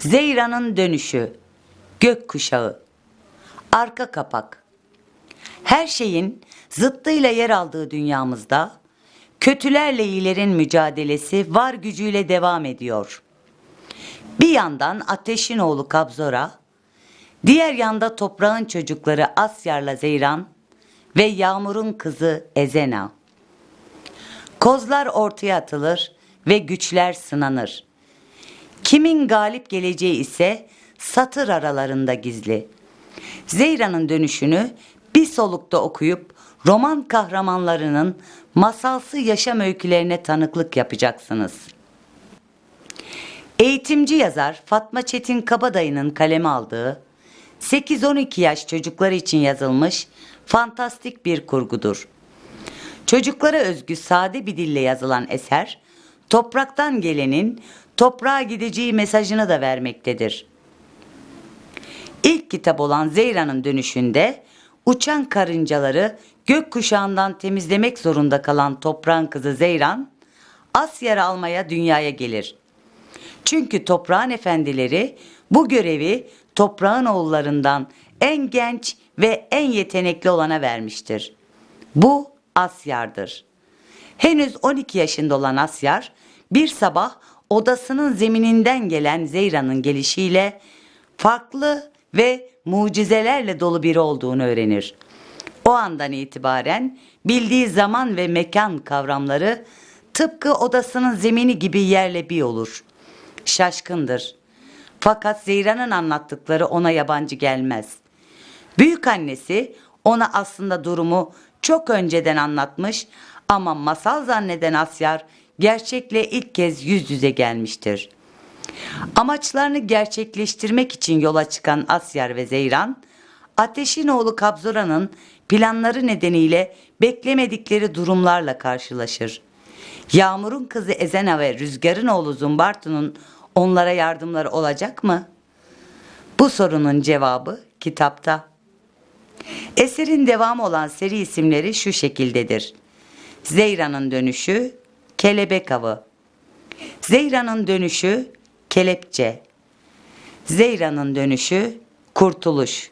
Zeyra'nın dönüşü, gökkuşağı, arka kapak. Her şeyin zıttıyla yer aldığı dünyamızda kötülerle iyilerin mücadelesi var gücüyle devam ediyor. Bir yandan Ateş'in oğlu Kabzora, diğer yanda toprağın çocukları Asyar'la Zeyran ve Yağmur'un kızı Ezena. Kozlar ortaya atılır ve güçler sınanır. Kimin galip geleceği ise satır aralarında gizli. Zeyra'nın dönüşünü bir solukta okuyup roman kahramanlarının masalsı yaşam öykülerine tanıklık yapacaksınız. Eğitimci yazar Fatma Çetin Kabadayı'nın kaleme aldığı 8-12 yaş çocuklar için yazılmış fantastik bir kurgudur. Çocuklara özgü sade bir dille yazılan eser, topraktan gelenin toprağa gideceği mesajını da vermektedir. İlk kitap olan Zeyra'nın dönüşünde uçan karıncaları gökkuşağından temizlemek zorunda kalan toprağın kızı Zeyran, Asyar'ı almaya dünyaya gelir. Çünkü toprağın efendileri bu görevi toprağın oğullarından en genç ve en yetenekli olana vermiştir. Bu Asyar'dır. Henüz 12 yaşında olan Asyar bir sabah odasının zemininden gelen Zeyra'nın gelişiyle farklı ve mucizelerle dolu biri olduğunu öğrenir. O andan itibaren bildiği zaman ve mekan kavramları tıpkı odasının zemini gibi yerle bir olur. Şaşkındır. Fakat Zeyra'nın anlattıkları ona yabancı gelmez. Büyük annesi ona aslında durumu çok önceden anlatmış ama masal zanneden Asyar gerçekle ilk kez yüz yüze gelmiştir. Amaçlarını gerçekleştirmek için yola çıkan Asyar ve Zeyran, Ateşin oğlu Kabzura'nın planları nedeniyle beklemedikleri durumlarla karşılaşır. Yağmur'un kızı Ezena ve Rüzgar'ın oğlu Zumbartu'nun onlara yardımları olacak mı? Bu sorunun cevabı kitapta. Eserin devamı olan seri isimleri şu şekildedir. Zeyra'nın dönüşü, kelebek avı. Zeyra'nın dönüşü, kelepçe. Zeyra'nın dönüşü, kurtuluş.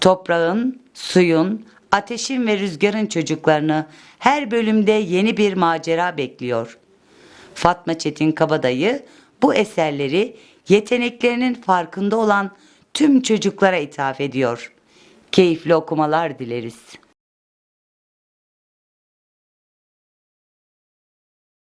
Toprağın, suyun, ateşin ve rüzgarın çocuklarını her bölümde yeni bir macera bekliyor. Fatma Çetin Kabadayı bu eserleri yeteneklerinin farkında olan tüm çocuklara ithaf ediyor. Keyifli okumalar dileriz.